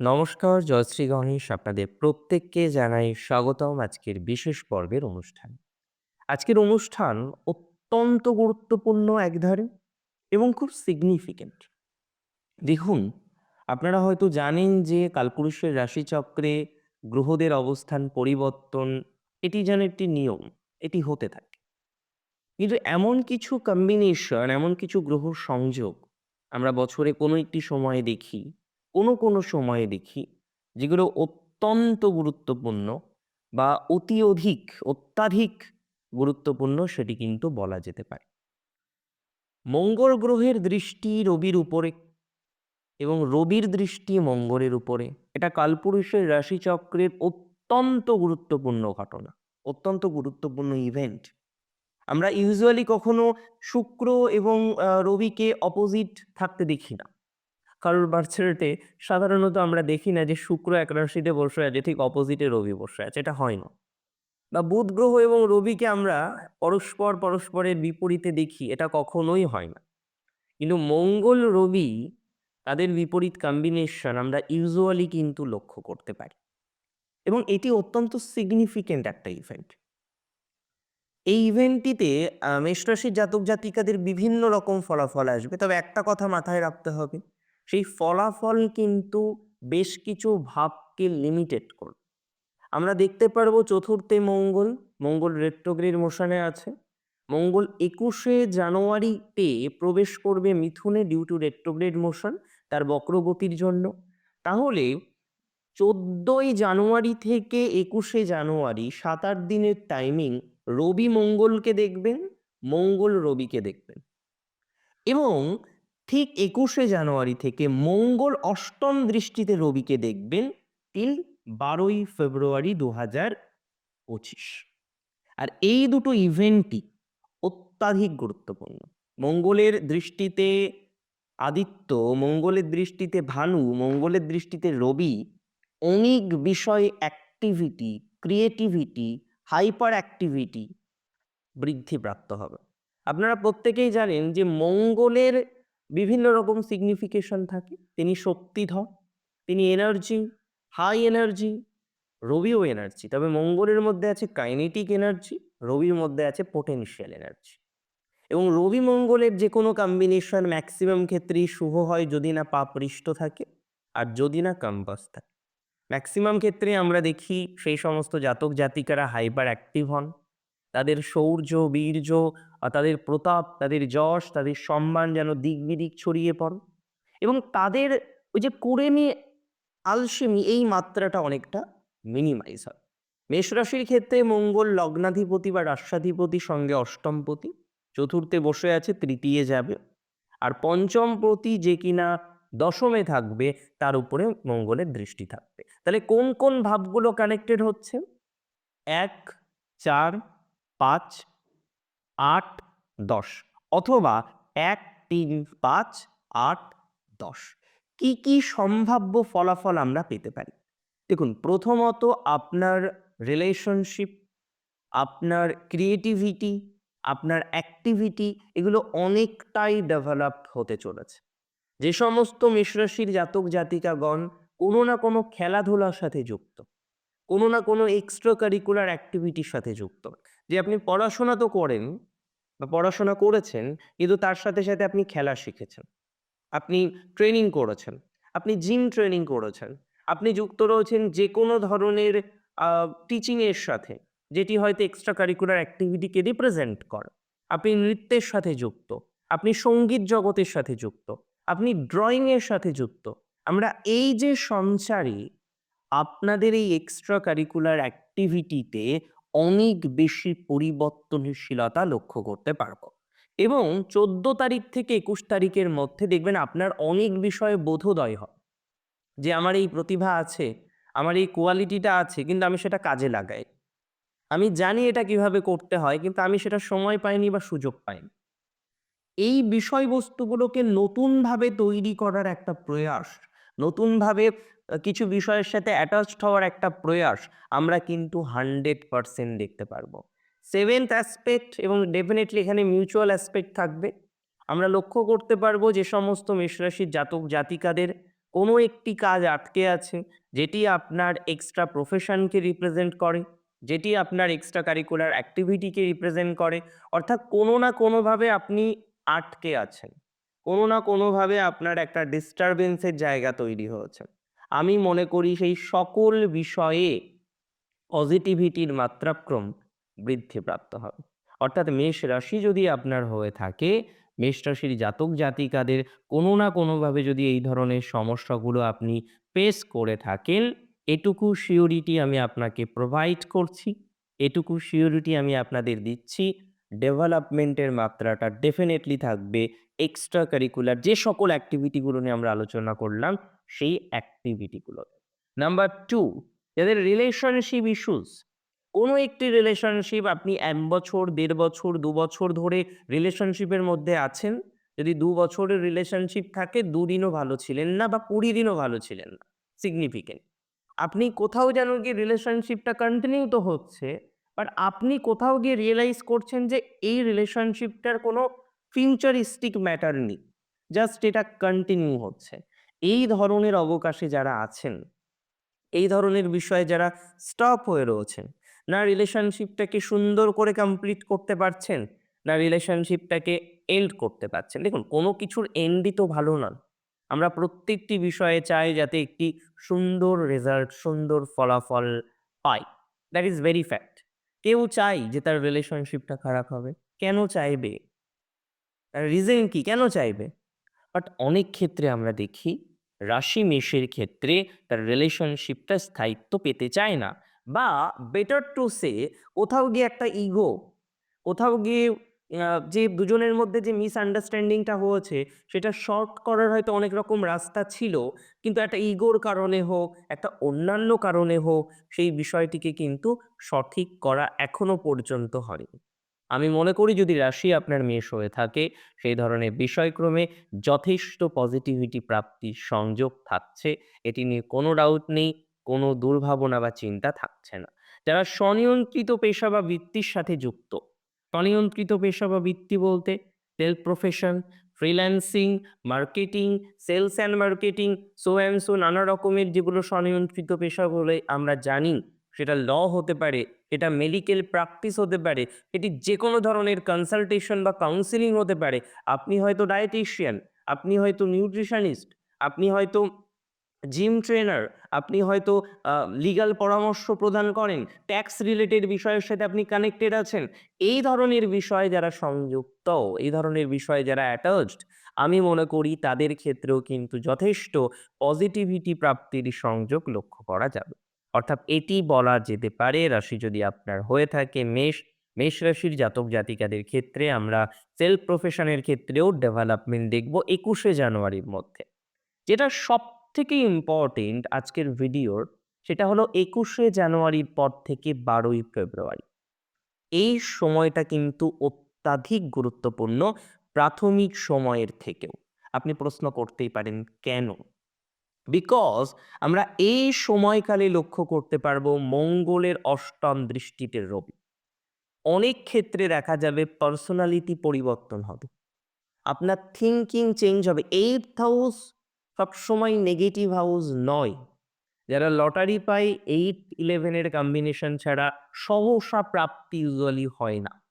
নমস্কার, জয়শ্রী গণেশ আপনাদের প্রত্যেককে জানাই স্বাগতম আজকের বিশেষ পর্বের অনুষ্ঠান। আজকের অনুষ্ঠান অত্যন্ত গুরুত্বপূর্ণ একধারে এবং খুব সিগনিফিকেন্ট দেখুন, আপনারা হয়তো জানেন যে কালপুরুষের রাশিচক্রে গ্রহদের অবস্থান পরিবর্তন এটি যেন একটি নিয়ম, এটি হতে থাকে। কিন্তু এমন কিছু কম্বিনেশন, এমন কিছু গ্রহ সংযোগ আমরা বছরে কোনো একটি সময়ে দেখি, কোনো, কোনো সময়ে দেখি যেগুলো অত্যন্ত গুরুত্বপূর্ণ বা অতি অধিক, অত্যাধিক গুরুত্বপূর্ণ সেটি কিন্তু বলা যেতে পারে। মঙ্গল গ্রহের দৃষ্টি রবির উপরে এবং রবির দৃষ্টি মঙ্গলের উপরে এটা কালপুরুষের রাশিচক্রের অত্যন্ত গুরুত্বপূর্ণ ঘটনা, অত্যন্ত গুরুত্বপূর্ণ ইভেন্ট। আমরা ইউজুয়ালি কখনো শুক্র এবং রবিকে অপোজিট থাকতে দেখি না। কারোর বার্থ সাধারণত আমরা দেখি না যে শুক্র এক রাশিতে বসে আছে ঠিক অপোজিটে রবি বসে আছে। এটা হয় না। বা বুধ গ্রহ এবং রবিকে আমরা পরস্পর পরস্পরের বিপরীতে দেখি এটা কখনোই হয় না। কিন্তু মঙ্গল রবি তাদের বিপরীত কম্বিনেশন আমরা ইউজুয়ালি কিন্তু লক্ষ্য করতে পারি। এবং এটি অত্যন্ত সিগনিফিক্যান্ট একটা ইভেন্ট। এই ইভেন্টটিতে আ মেষ রাশির জাতক-জাতিকাদের বিভিন্ন রকম ফলাফল আসবে। তবে একটা কথা মাথায় রাখতে হবে, সেই ফলাফল কিন্তু বেশ কিছু ভাবকে লিমিটেড করবে। আমরা দেখতে পারব চতুর্থে মঙ্গল, মঙ্গল রেট্রোগ্রেড মোশনে আছে। মঙ্গল ২১শে জানুয়ারিতে প্রবেশ করবে মিথুনে ডিউ টু রেট্রোগ্রেড মোশন তার বক্রগতির জন্য। তাহলে ১৪ই জানুয়ারি থেকে ২১শে জানুয়ারি ৭-৮ দিনের টাইমিং রবি মঙ্গলকে দেখবেন, মঙ্গল রবিকে দেখবেন। এবং ঠিক ২১শে জানুয়ারি থেকে মঙ্গল অষ্টম দৃষ্টিতে রবিকে দেখবেন টিল ১২ই ফেব্রুয়ারি ২০২৫ আর এই দুটো ইভেন্টই অত্যাধিক গুরুত্বপূর্ণ। মঙ্গলের দৃষ্টিতে আদিত্য, মঙ্গলের দৃষ্টিতে ভানু, মঙ্গলের দৃষ্টিতে রবি অনেক বিষয়ে অ্যাক্টিভিটি, ক্রিয়েটিভিটি, হাইপার অ্যাক্টিভিটি বৃদ্ধিপ্রাপ্ত হবে। আপনারা প্রত্যেকেই জানেন যে মঙ্গলের বিভিন্ন রকম সিগনিফিকেশন থাকে। তিনি শক্তিধর, তিনি এনার্জি, হাই এনার্জি, রবিও এনার্জি। তবে মঙ্গলের মধ্যে আছে কাইনেটিক এনার্জি, রবির মধ্যে আছে পোটেনশিয়াল এনার্জি। এবং রবি মঙ্গলের যে কোনো কম্বিনেশন ম্যাক্সিমাম ক্ষেত্রেই শুভ হয় যদি না পাপরিষ্ট থাকে আর যদি না কম্পাস থাকে। ম্যাক্সিমাম ক্ষেত্রে আমরা দেখি সেই সমস্ত জাতক-জাতিকারা হাইপার অ্যাক্টিভ হন। তাদের শৌর্য, বীর্য, আ তাদের প্রতাপ, তাদের যশ, তাদের সম্মান যেন দিক-বিদিক ছড়িয়ে পড়ে। এবং তাদের ওই যে কুড়েমি, আলসেমি এই মাত্রাটা অনেকটা মিনিমাইজ হয়। মেষ রাশির ক্ষেত্রে মঙ্গল লগ্নাধিপতি বা রাস্যাধিপতি সঙ্গে অষ্টমপতি। চতুর্থে বসে আছে, তৃতীয়ে যাবে। আর পঞ্চমপতি যে কিনা দশমে থাকবে তার উপরে মঙ্গলের দৃষ্টি থাকবে। তাহলে কোন, কোন ভাবগুলো কানেক্টেড হচ্ছে? ১, ৪, ৫, ৮, ১০ অথবা ১, ৩, ৫, ৮, ১০ কি, কি সম্ভাব্য ফলাফল আমরা পেতে পারি? দেখুন প্রথমত আপনার রিলেশনশিপ, আপনার ক্রিয়েটিভিটি, আপনার অ্যাক্টিভিটি এগুলো অনেকটাই ডেভেলপড হতে চলেছে। যে সমস্ত মেষ রাশির জাতক-জাতিকাগণ কোনো না কোনো খেলাধুলার সাথে যুক্ত, কোনো না কোনো এক্সট্রা কারিকুলার অ্যাক্টিভিটির সাথে যুক্ত। যে আপনি পড়াশোনা তো করেন বা পড়াশোনা করেছেন কিন্তু তার সাথে, সাথে আপনি খেলা শিখেছেন। আপনি ট্রেনিং করেছেন, আপনি জিম ট্রেনিং করেছেন, আপনি যুক্ত রয়েছেন যে কোনো ধরনের আ টিচিং এর সাথে যেটি হয়তো এক্সট্রা কারিকুলার অ্যাক্টিভিটিকে রিপ্রেজেন্ট করে। আপনি নৃত্যের সাথে যুক্ত, আপনি সংগীত জগতের সাথে যুক্ত, আপনি ড্রয়িং এর সাথে যুক্ত। আমরা এই যে সঞ্চারী আপনাদের এই এক্সট্রা কারিকুলার অ্যাক্টিভিটিতে অনেক বেশি পরিবর্তনশীলতা লক্ষ্য করতে পারব। এবং ১৪ তারিখ থেকে ২১ তারিখের মধ্যে দেখবেন আপনার অনেক বিষয়ে বোধোদয় হয় যে আমার এই প্রতিভা আছে, আমার এই কোয়ালিটিটা আছে কিন্তু আমি সেটা কাজে লাগাই। আমি জানি এটা কীভাবে করতে হয় কিন্তু আমি সেটা সময় পাইনি বা সুযোগ পাইনি। এই বিষয়বস্তুগুলোকে নতুনভাবে তৈরি করার একটা প্রয়াস, নতুনভাবে কিছু বিষয়ের সাথে অ্যাটাচড হওয়ার একটা প্রয়াস আমরা কিন্তু 100% দেখতে পারব। সেভেন্থ অ্যাসপেক্ট এবং ডেফিনেটলি এখানে মিউচুয়াল অ্যাসপেক্ট থাকবে। আমরা লক্ষ্য করতে পারব যে সমস্ত মেষ রাশির জাতক-জাতিকাদের কোনো একটি কাজ আটকে আছে, যেটি আপনার এক্সট্রা প্রফেশনকে রিপ্রেজেন্ট করে, যেটি আপনার এক্সট্রা কারিকুলার অ্যাক্টিভিটিকে রিপ্রেজেন্ট করে, অর্থাৎ কোনো না কোনোভাবে আপনি আটকে আছেন কোনো না কোনোভাবে আপনার একটা ডিস্টারবেন্সের জায়গা তৈরি হয়েছে আমি মনে করি সেই সকল বিষয়ে পজিটিভিটির মাত্রাক্রম বৃদ্ধিপ্রাপ্ত হবে। অর্থাৎ মেষ রাশি যদি আপনার হয়ে থাকে, মেষ রাশির জাতক জাতিকাদের কোনো না কোনোভাবে যদি এই ধরনের সমস্যাগুলো আপনি ফেস করে থাকেন, এটুকু সিওরিটি আমি আপনাকে প্রোভাইড করছি, এটুকু সিওরিটি আমি আপনাদের দিচ্ছি। ডেভেলপমেন্টের মাত্রাটা ডেফিনেটলি থাকবে এক্সট্রা কারিকুলার যে সকল অ্যাক্টিভিটিগুলো নিয়ে আমরা আলোচনা করলাম সেই অ্যাক্টিভিটিগুলো নাম্বার টু যাদের রিলেশনশিপ ইস্যুস কোনো একটি রিলেশনশিপ আপনি এক বছর, দেড় বছর, দু বছর ধরে রিলেশনশিপের মধ্যে আছেন, যদি দু বছরের রিলেশনশিপ থাকে, দুদিনও ভালো ছিলেন না বা কুড়ি দিনও ভালো ছিলেন না সিগনিফিকেন্ট আপনি কোথাও যেন গিয়ে রিলেশনশিপটা কন্টিনিউ তো হচ্ছে বাট আপনি কোথাও গিয়ে রিয়েলাইজ করছেন যে এই রিলেশনশিপটার কোনো ফিউচারিস্টিক ম্যাটার নেই জাস্ট এটা কন্টিনিউ হচ্ছে। এই ধরনের অবকাশে যারা আছেন, এই ধরনের বিষয়ে যারা স্টপ হয়ে রয়েছেন, না রিলেশনশিপটাকে সুন্দর করে কমপ্লিট করতে পারছেন, না রিলেশনশিপটাকে এন্ড করতে পারছেন। দেখুন, কোনো কিছুর এন্ডই তো ভালো না আমরা প্রত্যেকটি বিষয়ে চাই যাতে একটি সুন্দর রেজাল্ট সুন্দর ফলাফল পাই। দ্যাট ইজ ভেরি ফ্যাক্ট কেউ চাই যে তার রিলেশনশিপটা খারাপ হবে। কেন চাইবে? তার রিজন কি? কেন চাইবে? বাট অনেক ক্ষেত্রে আমরা দেখি রাশি মেষের ক্ষেত্রে তার রিলেশনশিপটা স্থায়িত্ব পেতে চায় না বা বেটার টু সে কোথাও গিয়ে একটা ইগো কোথাও গিয়ে যে দুজনের মধ্যে যে মিসআন্ডারস্ট্যান্ডিংটা হয়েছে সেটা শর্ট করার হয়তো অনেক রকম রাস্তা ছিল, কিন্তু একটা ইগোর কারণে হোক, একটা অন্যান্য কারণে হোক, সেই বিষয়টিকে কিন্তু সঠিক করা এখনও পর্যন্ত হয়নি। আমি মনে করি যদি রাশি আপনার মেষ হয়ে থাকে, সেই ধরনের বিষয়ক্রমে যথেষ্ট পজিটিভিটি প্রাপ্তির সংযোগ থাকছে। এটি নিয়ে কোনো ডাউট নেই, কোনো দুর্ভাবনা বা চিন্তা থাকছে না। যারা স্বনিয়ন্ত্রিত পেশা বা বৃত্তির সাথে যুক্ত, স্বনিয়ন্ত্রিত পেশা বা বৃত্তি বলতে self profession freelancing marketing sales and marketing so and so নানা রকমের যেগুলো স্বনিয়ন্ত্রিত পেশা বলে আমরা জানি সেটা ল হতে পারে, এটা মেডিকেল প্র্যাকটিস হতে পারে, এটি যে কোনো ধরনের কনসালটেশন বা কাউন্সিলিং হতে পারে। আপনি হয়তো ডায়েটিশিয়ান আপনি হয়তো নিউট্রিশনিস্ট আপনি হয়তো জিম ট্রেনার আপনি হয়তো লিগ্যাল পরামর্শ প্রদান করেন ট্যাক্স রিলেটেড বিষয়ের সাথে আপনি কানেক্টেড আছেন, এই ধরনের বিষয়ে যারা সংযুক্ত, এই ধরনের বিষয়ে যারা অ্যাটাচড আমি মনে করি তাদের ক্ষেত্রেও কিন্তু যথেষ্ট পজিটিভিটি প্রাপ্তির সংযোগ লক্ষ্য করা যাবে। অর্থাৎ এটি বলা যেতে পারে রাশি যদি আপনার হয়ে থাকে মেষ মেষ রাশির জাতক জাতিকাদের ক্ষেত্রে আমরা সেলফ প্রফেশনের ক্ষেত্রেও ডেভেলপমেন্ট দেখব একুশে জানুয়ারির মধ্যে। যেটা সব থেকে ইম্পর্টেন্ট আজকের ভিডিওর সেটা হলো একুশে জানুয়ারির পর থেকে বারোই ফেব্রুয়ারি। এই সময়টা কিন্তু অত্যাধিক গুরুত্বপূর্ণ প্রাথমিক সময়ের থেকেও। আপনি প্রশ্ন করতেই পারেন, কেন? বিকজ আমরা এই সময়কালে লক্ষ্য করতে পারব মঙ্গলের অষ্টম দৃষ্টিতে রবি। অনেক ক্ষেত্রে দেখা যাবে পার্সোনালিটি পরিবর্তন হবে। আপনার থিঙ্কিং চেঞ্জ হবে। এইট হাউস সবসময় নেগেটিভ হাউস নয়। যারা লটারি পায় এইট ইলেভেনের কম্বিনেশন ছাড়া সহসা প্রাপ্তি ইউজুয়ালি হয় না।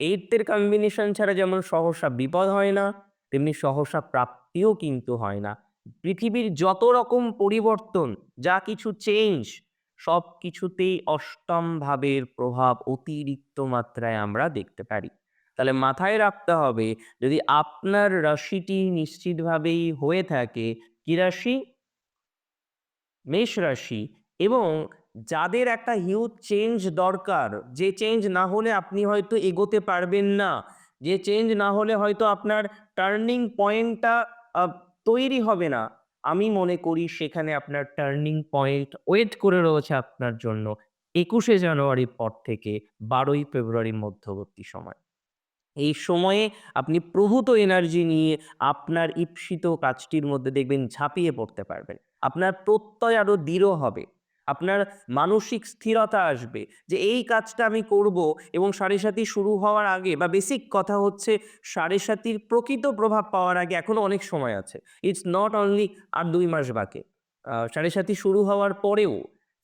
এইটের কম্বিনেশন ছাড়া যেমন সহসা বিপদ হয় না, তেমনি সহসা প্রাপ্তিও কিন্তু হয় না। পৃথিবীর যত রকম পরিবর্তন, যা কিছু চেঞ্জ সব কিছুতেই অষ্টম ভাবের প্রভাব অতিরিক্ত মাত্রায় আমরা দেখতে পারি। তাহলে মাথায় রাখতে হবে, যদি আপনার রাশিটি নিশ্চিতভাবেই হয়ে থাকে, কি রাশি? মেষ রাশি। এবং যাদের একটা হিউজ চেঞ্জ দরকার, যে চেঞ্জ না হলে আপনি হয়তো এগোতে পারবেন না, যে চেঞ্জ না হলে হয়তো আপনার টার্নিং পয়েন্টটা তৈরি হবে না। আমি মনে করি সেখানে আপনার টার্নিং পয়েন্ট ওয়েট করে রয়েছে আপনার জন্য একুশে জানুয়ারির পর থেকে বারোই ফেব্রুয়ারির মধ্যবর্তী সময়। এই সময়ে আপনি প্রভূত এনার্জি নিয়ে আপনার ঈপ্সিত কাজটির মধ্যে দেখবেন ঝাঁপিয়ে পড়তে পারবেন। আপনার প্রত্যয় আরও দৃঢ় হবে। আপনার মানসিক স্থিরতা আসবে যে এই কাজটা আমি করব এবং সাড়ে সাতি শুরু হওয়ার আগে বা বেসিক কথা হচ্ছে সাড়ে সাথীর প্রকৃত প্রভাব পাওয়ার আগে এখনও অনেক সময় আছে। ইটস নট অনলি আর দুই মাস বাকি। সাড়ে সাতি শুরু হওয়ার পরেও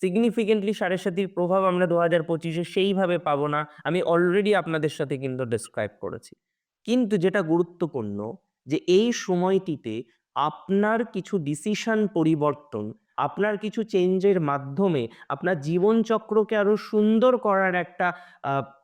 সিগনিফিকেন্টলি সাড়ে সাতির প্রভাব আমরা দু হাজার পঁচিশে সেইভাবে পাবো না। আমি অলরেডি আপনাদের সাথে কিন্তু ডিসক্রাইব করেছি। কিন্তু যেটা গুরুত্বপূর্ণ যে এই সময়টিতে আপনার কিছু ডিসিশন পরিবর্তন আপনার কিছু চেঞ্জের মাধ্যমে আপনার জীবনচক্রকে আরও সুন্দর করার একটা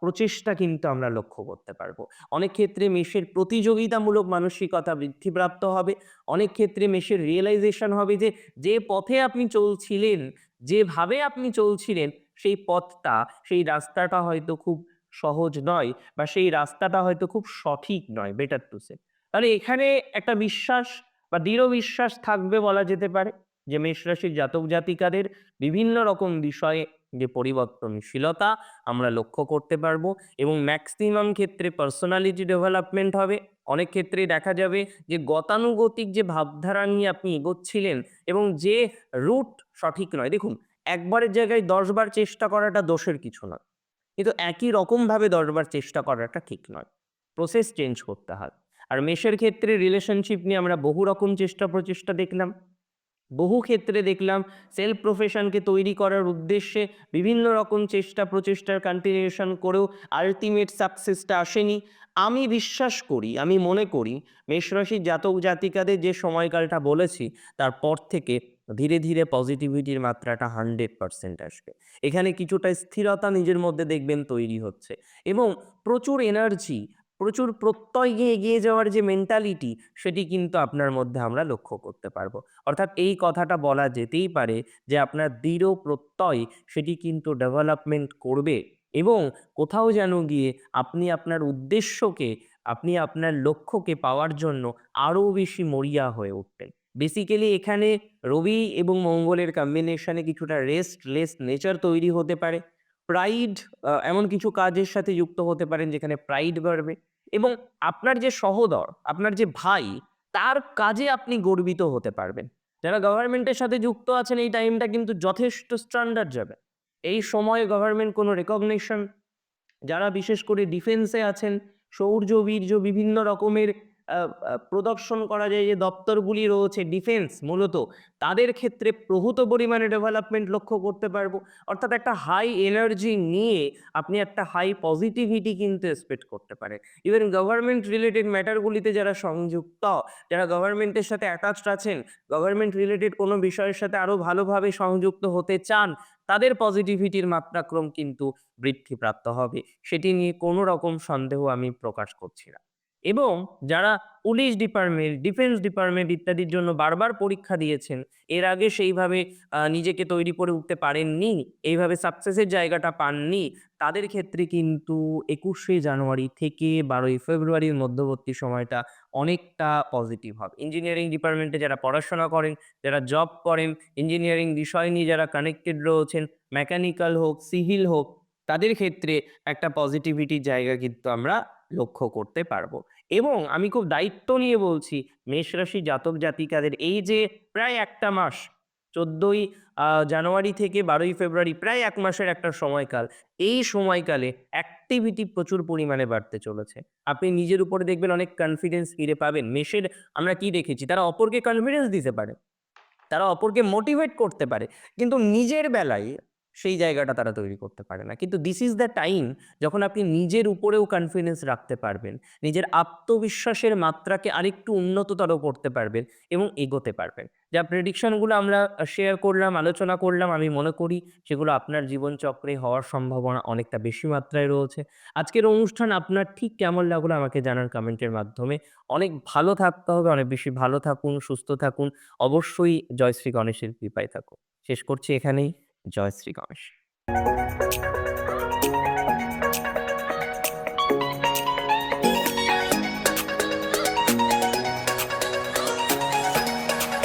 প্রচেষ্টা কিন্তু আমরা লক্ষ্য করতে পারব। অনেক ক্ষেত্রে মেষের প্রতিযোগিতামূলক মানসিকতা বৃদ্ধিপ্রাপ্ত হবে। অনেক ক্ষেত্রে মেষের রিয়েলাইজেশন হবে যে যে পথে আপনি চলছিলেন, যেভাবে আপনি চলছিলেন, সেই পথটা, সেই রাস্তাটা হয়তো খুব সহজ নয় বা সেই রাস্তাটা হয়তো খুব সঠিক নয় বেটার টু সে তাহলে এখানে একটা বিশ্বাস বা দৃঢ় বিশ্বাস থাকবে বলা যেতে পারে। যে মেষ রাশির জাতক জাতিকাদের বিভিন্ন রকম বিষয়ে যে পরিবর্তনশীলতা আমরা লক্ষ্য করতে পারব এবং ম্যাক্সিমাম ক্ষেত্রে পার্সোনালিটি ডেভেলপমেন্ট হবে। অনেক ক্ষেত্রে দেখা যাবে যে গতানুগতিক যে ভাবধারা নিয়ে আপনি এগোচ্ছিলেন এবং যে রুট সঠিক নয়। দেখুন, একবারের জায়গায় দশবার চেষ্টা করাটা দোষের কিছু নয়। কিন্তু একই রকমভাবে দশবার চেষ্টা করাটা ঠিক নয়। প্রসেস চেঞ্জ করতে হয়। আর মেষের ক্ষেত্রে রিলেশনশিপ নিয়ে আমরা বহু রকম চেষ্টা প্রচেষ্টা দেখলাম। বহু ক্ষেত্রে দেখলাম সেলফ প্রফেশনকে তৈরি করার উদ্দেশ্যে বিভিন্ন রকম চেষ্টা প্রচেষ্টার কন্টিনিউশন করেও আলটিমেট সাকসেসটা আসেনি। আমি বিশ্বাস করি, আমি মনে করি মেষরাশির জাতক জাতিকাদের যে সময়কালটা বলেছি, তারপর থেকে ধীরে ধীরে পজিটিভিটির মাত্রাটা হান্ড্রেড পার্সেন্ট আসবে। এখানে কিছুটা স্থিরতা নিজের মধ্যে দেখবেন তৈরি হচ্ছে এবং প্রচুর এনার্জি প্রচুর প্রত্যয়কে এগিয়ে যাওয়ার যে মেন্টালিটি সেটি কিন্তু আপনার মধ্যে আমরা লক্ষ্য করতে পারব। অর্থাৎ এই কথাটা বলা যেতেই পারে যে আপনার দৃঢ় প্রত্যয়, সেটি কিন্তু ডেভেলপমেন্ট করবে এবং কোথাও যেন গিয়ে আপনি আপনার উদ্দেশ্যকে, আপনি আপনার লক্ষ্যকে পাওয়ার জন্য আরও বেশি মরিয়া হয়ে উঠবেন। বেসিক্যালি এখানে রবি এবং মঙ্গলের কম্বিনেশনে কিছুটা রেস্টলেস নেচার তৈরি হতে পারে। প্রাইড এমন কিছু কাজের সাথে যুক্ত হতে পারেন যেখানে প্রাইড বাড়বে এবং আপনার যে সহোদর, আপনার যে ভাই, তার কাজে আপনি গর্বিত হতে পারবেন। যারা গভর্নমেন্টের সাথে যুক্ত আছেন এই টাইমটা কিন্তু যথেষ্ট স্ট্যান্ডার্ড যাবে। এই সময়ে গভর্নমেন্ট কোনো রেকগনিশন যারা বিশেষ করে ডিফেন্সে আছেন শৌর্য বীর্য বিভিন্ন রকমের প্রদর্শন করা যায় যে দপ্তরগুলি রয়েছে ডিফেন্স মূলত, তাদের ক্ষেত্রে প্রভূত পরিমাণে ডেভেলপমেন্ট লক্ষ্য করতে পারব। অর্থাৎ একটা হাই এনার্জি নিয়ে আপনি একটা হাই পজিটিভিটি কিন্তু এক্সপেক্ট করতে পারেন। ইভেন গভর্নমেন্ট রিলেটেড ম্যাটারগুলিতে যারা সংযুক্ত, যারা গভর্নমেন্টের সাথে অ্যাটাচড আছেন গভর্নমেন্ট রিলেটেড কোনো বিষয়ের সাথে আরও ভালোভাবে সংযুক্ত হতে চান, তাদের পজিটিভিটির মাত্রাক্রম কিন্তু বৃদ্ধিপ্রাপ্ত হবে। সেটি নিয়ে কোনো রকম সন্দেহ আমি প্রকাশ করছি না। এবং যারা পুলিশ ডিপার্টমেন্ট, ডিফেন্স ডিপার্টমেন্ট ইত্যাদির জন্য বারবার পরীক্ষা দিয়েছেন, এর আগে সেইভাবে নিজেকে তৈরি করে উঠতে পারেননি, এইভাবে সাকসেসের জায়গাটা পাননি, তাদের ক্ষেত্রে কিন্তু একুশে জানুয়ারি থেকে বারোই ফেব্রুয়ারির মধ্যবর্তী সময়টা অনেকটা পজিটিভ হবে। ইঞ্জিনিয়ারিং ডিপার্টমেন্টে যারা পড়াশোনা করেন, যারা জব করেন ইঞ্জিনিয়ারিং বিষয় নিয়ে যারা কানেক্টেড রয়েছেন মেকানিক্যাল হোক সিভিল হোক, তাদের ক্ষেত্রে একটা পজিটিভিটির জায়গা কিন্তু আমরা লক্ষ্য করতে পারব। এবং আমি খুব দায়িত্ব নিয়ে বলছি, মেষ রাশি জাতক জাতিকাদের, এই যে প্রায় একটা মাস, চোদ্দোই জানুয়ারি থেকে বারোই ফেব্রুয়ারি প্রায় এক মাসের একটা সময়কাল, এই সময়কালে অ্যাক্টিভিটি প্রচুর পরিমাণে বাড়তে চলেছে। আপনি নিজের উপরে দেখবেন অনেক কনফিডেন্স ফিরে পাবেন, মেষের আমরা কি দেখেছি, তারা অপরকে কনফিডেন্স দিতে পারে, তারা অপরকে মোটিভেট করতে পারে, কিন্তু নিজের বেলায় সেই জায়গাটা তারা তৈরি করতে পারে না। কিন্তু দিস ইজ দ্য টাইম যখন আপনি নিজের উপরেও কনফিডেন্স রাখতে পারবেন, নিজের আত্মবিশ্বাসের মাত্রাকে আরেকটু উন্নততর করতে পারবেন এবং এগোতে পারবেন। যা প্রেডিকশনগুলো আমরা শেয়ার করলাম, আলোচনা করলাম, আমি মনে করি সেগুলো আপনার জীবনচক্রে হওয়ার সম্ভাবনা অনেকটা বেশি মাত্রায় রয়েছে। আজকের অনুষ্ঠান আপনার ঠিক কেমন লাগল আমাকে জানার কমেন্টের মাধ্যমে। অনেক ভালো থাকতে হবে, অনেক বেশি ভালো থাকুন, সুস্থ থাকুন। অবশ্যই জয়শ্রী গণেশের কৃপায় থাকুন। শেষ করছি এখানেই। জয় শ্রী গণেশ